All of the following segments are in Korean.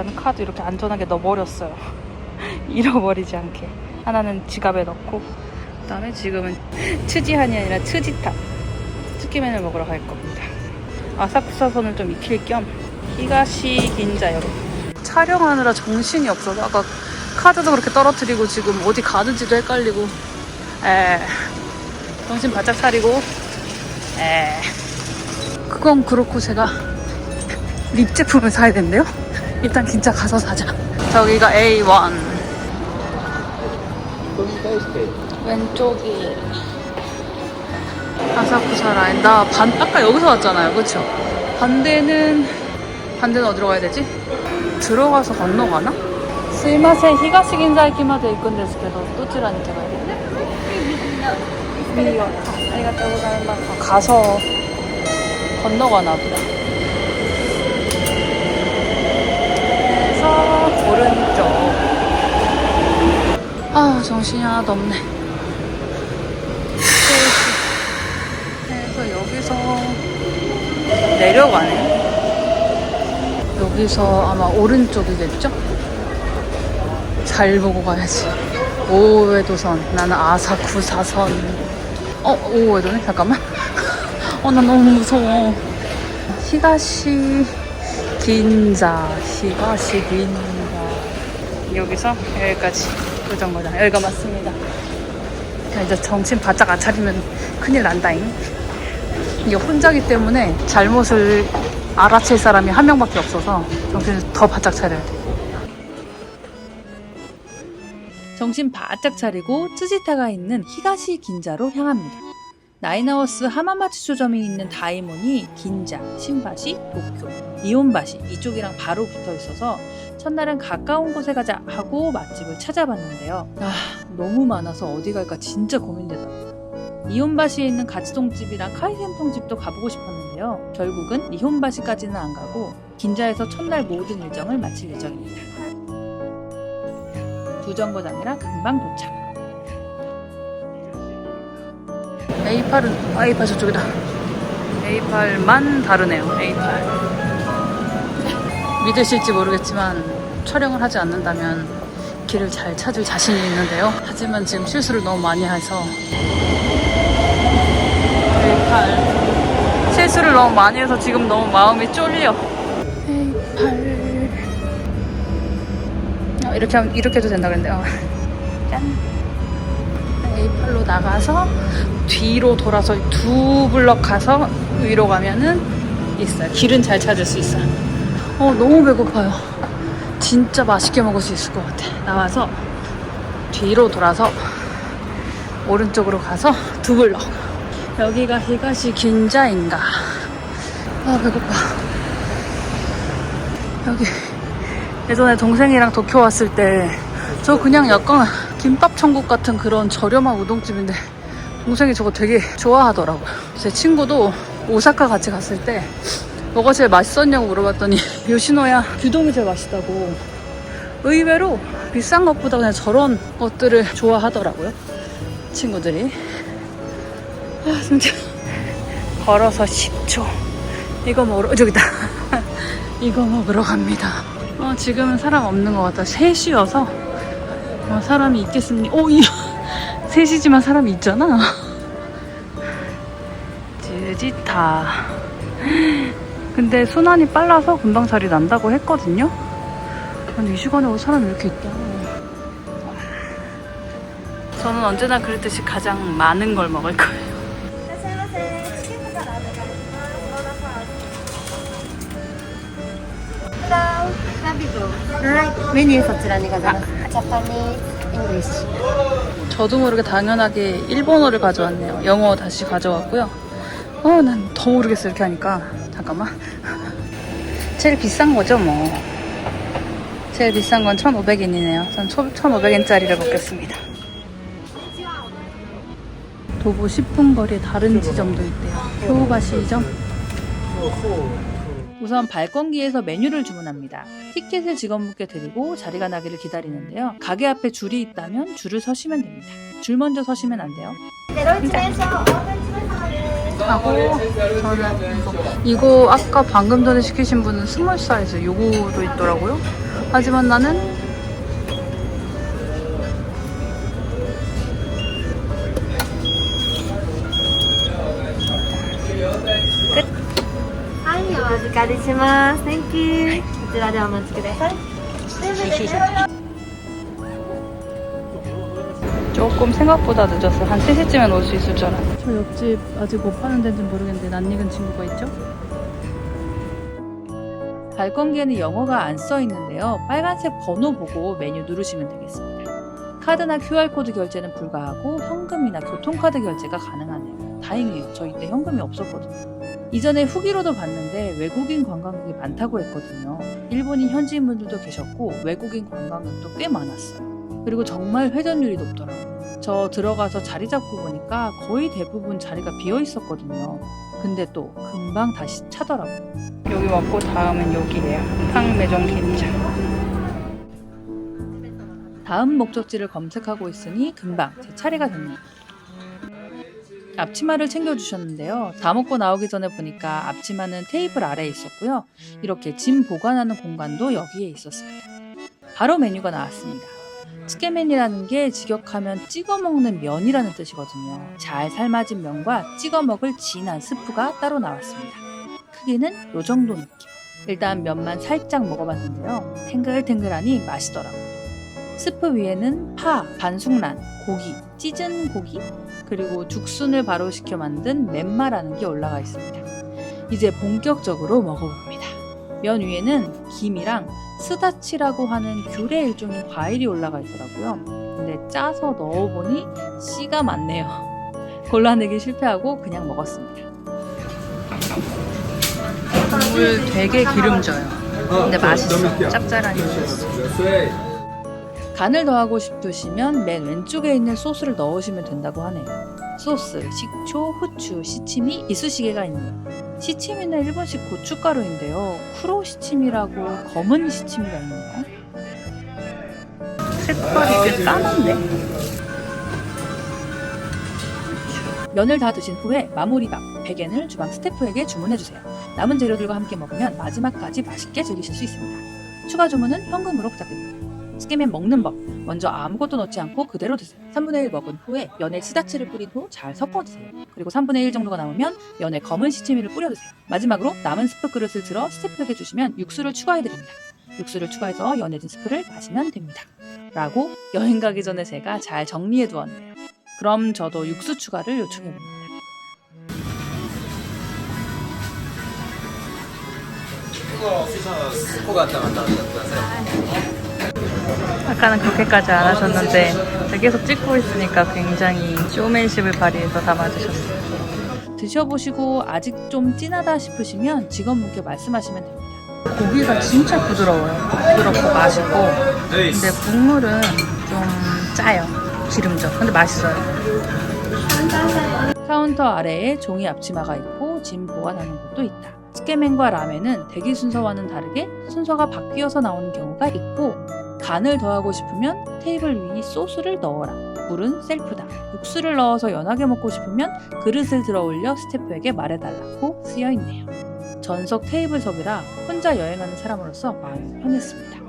일단은 카드 이렇게 안전하게 넣어버렸어요. 잃어버리지 않게. 하나는 지갑에 넣고 그다음에 지금은 츠지한이 아니라 츠지타 츠키맨을 먹으러 갈 겁니다. 아사쿠사선을 좀 익힐 겸 히가시 긴자 여러분. 촬영하느라 정신이 없어서 아까 카드도 그렇게 떨어뜨리고 지금 어디 가는지도 헷갈리고 에 정신 바짝 차리고 에 그건 그렇고 제가 립 제품을 사야 된대요. 일단 진짜 가서 사자. 저기가 A1. 왼쪽이 아사쿠사 라인. 나 반, 아까 여기서 왔잖아요. 그쵸? 반대는, 반대는 어디로 가야 되지? 들어가서 건너가나? 스마세 히가시 긴자이키마도 입건데스케도 또치라니 제가 이거. 아, 아리가또 고자이마스. 가서 건너가나 보다. 아 정신이 하나도 없네. 그래서 여기서 내려가네. 여기서 아마 오른쪽이겠죠? 잘 보고 가야지. 오웨도선 나는 아사쿠사선. 어 오웨도네? 잠깐만. 어 나 너무 무서워. 히가시 긴자 히가시 긴자. 여기서 여기까지 그 정거장 여기가 맞습니다. 자 이제 정신 바짝 안 차리면 큰일 난다잉. 이게 혼자기 때문에 잘못을 알아챌 사람이 한 명밖에 없어서 정신을 더 바짝 차려야 돼. 정신 바짝 차리고 츠지타가 있는 히가시 긴자로 향합니다. 나인하우스 하마마츠초점이 있는 다이몬이 긴자, 신바시, 도쿄, 이온바시 이쪽이랑 바로 붙어 있어서 첫날은 가까운 곳에 가자 하고 맛집을 찾아봤는데요. 아 너무 많아서 어디 갈까 진짜 고민되더라고요. 이온바시에 있는 가츠동집이랑 카이센통집도 가보고 싶었는데요. 결국은 이온바시까지는 안 가고 긴자에서 첫날 모든 일정을 마칠 예정입니다. 두 정거장이라 금방 도착. A8은 아, A8 저쪽이다. A8만 다르네요. A8. 믿으실지 모르겠지만 촬영을 하지 않는다면 길을 잘 찾을 자신이 있는데요. 하지만 지금 실수를 너무 많이 해서 A8 실수를 너무 많이 해서 지금 너무 마음이 쫄려. A8 어, 이렇게 하면 이렇게 해도 된다 그랬는데 어. 짠 A8로 나가서 뒤로 돌아서 두 블럭 가서 위로 가면은 있어요. 길은 잘 찾을 수 있어요. 어 너무 배고파요. 진짜 맛있게 먹을 수 있을 것 같아. 나와서 뒤로 돌아서 오른쪽으로 가서 두 블럭. 여기가 히가시 긴자인가? 아 배고파. 여기 예전에 동생이랑 도쿄 왔을 때 저 그냥 약간 김밥 천국 같은 그런 저렴한 우동집인데 동생이 저거 되게 좋아하더라고요. 제 친구도 오사카 같이 갔을 때 뭐가 제일 맛있었냐고 물어봤더니 요시노야 규동이 제일 맛있다고 의외로 비싼 것보다 그냥 저런 것들을 좋아하더라고요. 친구들이. 아 진짜 걸어서 10초 이거 먹으러 저기다 이거 먹으러 갑니다. 어, 지금은 사람 없는 것 같아. 3시여서 아, 사람이 있겠습니까? 오, 이 셋이지만 사람이 있잖아. 지지타. 근데 순환이 빨라서 금방 자리 난다고 했거든요? 아니, 이 시간에 어 사람이 이렇게 있다. 저는 언제나 그랬듯이 가장 많은 걸 먹을 거예요. 메뉴そちらにございます。 Japanese, English. 저도 모르게 당연하게 일본어를 가져왔네요. 영어 다시 가져왔고요. 어, 난 더 모르겠어 이렇게 하니까. 잠깐만. 제일 비싼 거죠, 뭐. 제일 비싼 건 1,500엔이네요. 전 1,500엔짜리를 먹겠습니다. 도보 10분 거리에 다른 지점도 있대요. 효바시 점 우선 발권기에서 메뉴를 주문합니다. 티켓을 직원분께 드리고 자리가 나기를 기다리는데요. 가게 앞에 줄이 있다면 줄을 서시면 됩니다. 줄 먼저 서시면 안 돼요. ゼロ一連勝、オープン詰め様です。 하고 저는 이거, 이거 아까 방금 전에 시키신 분은 스몰 사이즈 요거도 있더라고요. 하지만 나는 끝. はい、お預かりします。Thank you. こちらでお待ちください。 조금 생각보다 늦었어. 한 3시쯤엔 올 수 있을 줄 알았는데. 저 옆집 아직 못 파는 데인지 모르겠는데 낯익은 친구가 있죠? 발권기에는 영어가 안 써 있는데요. 빨간색 번호 보고 메뉴 누르시면 되겠습니다. 카드나 QR코드 결제는 불가하고 현금이나 교통카드 결제가 가능하네요. 다행이에요. 저 이때 현금이 없었거든요. 이전에 후기로도 봤는데 외국인 관광객이 많다고 했거든요. 일본인 현지인분들도 계셨고 외국인 관광객도 꽤 많았어요. 그리고 정말 회전율이 높더라고요. 저 들어가서 자리 잡고 보니까 거의 대부분 자리가 비어 있었거든요. 근데 또 금방 다시 차더라고요. 여기 왔고 다음은 여기예요. 탕매정 김장. 다음 목적지를 검색하고 있으니 금방 제 차례가 됐네요. 앞치마를 챙겨주셨는데요. 다 먹고 나오기 전에 보니까 앞치마는 테이블 아래에 있었고요. 이렇게 짐 보관하는 공간도 여기에 있었습니다. 바로 메뉴가 나왔습니다. 츠케멘이라는 게 직역하면 찍어 먹는 면이라는 뜻이거든요. 잘 삶아진 면과 찍어 먹을 진한 스프가 따로 나왔습니다. 크기는 요 정도 느낌. 일단 면만 살짝 먹어봤는데요. 탱글탱글하니 맛있더라고요. 스프 위에는 파, 반숙란, 고기, 찢은 고기, 그리고 죽순을 발효시켜 만든 멘마라는 게 올라가 있습니다. 이제 본격적으로 먹어봅니다. 면 위에는 김이랑 스다치라고 하는 귤의 일종의 과일이 올라가 있더라고요. 근데 짜서 넣어보니 씨가 많네요. 골라내기 실패하고 그냥 먹었습니다. 물 되게 기름져요. 근데 맛있어. 짭짤하니 맛있어. 간을 더하고 싶으시면 맨 왼쪽에 있는 소스를 넣으시면 된다고 하네요. 소스, 식초, 후추, 시치미, 이쑤시개가 있네요. 시치미는 일본식 고춧가루인데요. 쿠로 시치미라고 검은 시치미가 있네요. 색깔이 꽤 까만데? 면을 다 드신 후에 마무리밥, 베겐을 주방 스태프에게 주문해주세요. 남은 재료들과 함께 먹으면 마지막까지 맛있게 즐기실 수 있습니다. 추가 주문은 현금으로 부탁드립니다. 스케면 먹는 법. 먼저 아무것도 넣지 않고 그대로 드세요. 3분의 1 먹은 후에 면에 스다치를 뿌린 후 잘 섞어 드세요. 그리고 3분의 1 정도가 남으면 면에 검은 시치미를 뿌려 드세요. 마지막으로 남은 스프 그릇을 들어 스태프에게 주시면 육수를 추가해 드립니다. 육수를 추가해서 연해진 스프를 마시면 됩니다. 라고 여행 가기 전에 제가 잘 정리해 두었네요. 그럼 저도 육수 추가를 요청해 봅니다. 아 까는 그렇게까지 안 하셨는데 계속 찍고 있으니까 굉장히 쇼맨십을 발휘해서 담아주셨어요. 드셔보시고 아직 좀 진하다 싶으시면 직원분께 말씀하시면 됩니다. 고기가 진짜 부드러워요. 부드럽고 맛있고 근데 국물은 좀 짜요. 기름져. 근데 맛있어요. 카운터 아래에 종이 앞치마가 있고 짐 보관하는 곳도 있다. 스케맨과 라멘은 대기 순서와는 다르게 순서가 바뀌어서 나오는 경우가 있고 간을 더하고 싶으면 테이블 위 소스를 넣어라. 물은 셀프다. 육수를 넣어서 연하게 먹고 싶으면 그릇을 들어 올려 스태프에게 말해달라고 쓰여 있네요. 전석 테이블석이라 혼자 여행하는 사람으로서 마음이 편했습니다.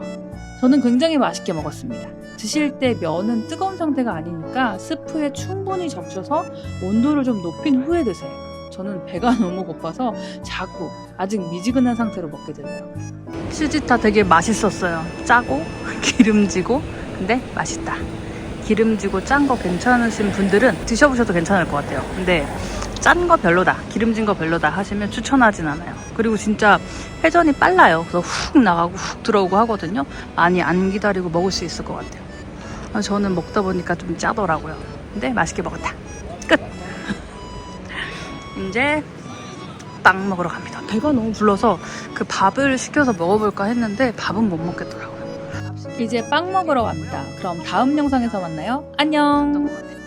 저는 굉장히 맛있게 먹었습니다. 드실 때 면은 뜨거운 상태가 아니니까 스프에 충분히 적셔서 온도를 좀 높인 후에 드세요. 저는 배가 너무 고파서 자꾸 아직 미지근한 상태로 먹게 되네요. 치즈타 되게 맛있었어요. 짜고 기름지고 근데 맛있다. 기름지고 짠 거 괜찮으신 분들은 드셔보셔도 괜찮을 것 같아요. 근데 짠 거 별로다, 기름진 거 별로다 하시면 추천하진 않아요. 그리고 진짜 회전이 빨라요. 그래서 훅 나가고 훅 들어오고 하거든요. 많이 안 기다리고 먹을 수 있을 것 같아요. 아, 저는 먹다 보니까 좀 짜더라고요. 근데 맛있게 먹었다. 끝! 이제 빵 먹으러 갑니다. 배가 너무 불러서 그 밥을 시켜서 먹어볼까 했는데 밥은 못 먹겠더라고요. 이제 빵 먹으러 갑니다. 그럼 다음 영상에서 만나요. 안녕!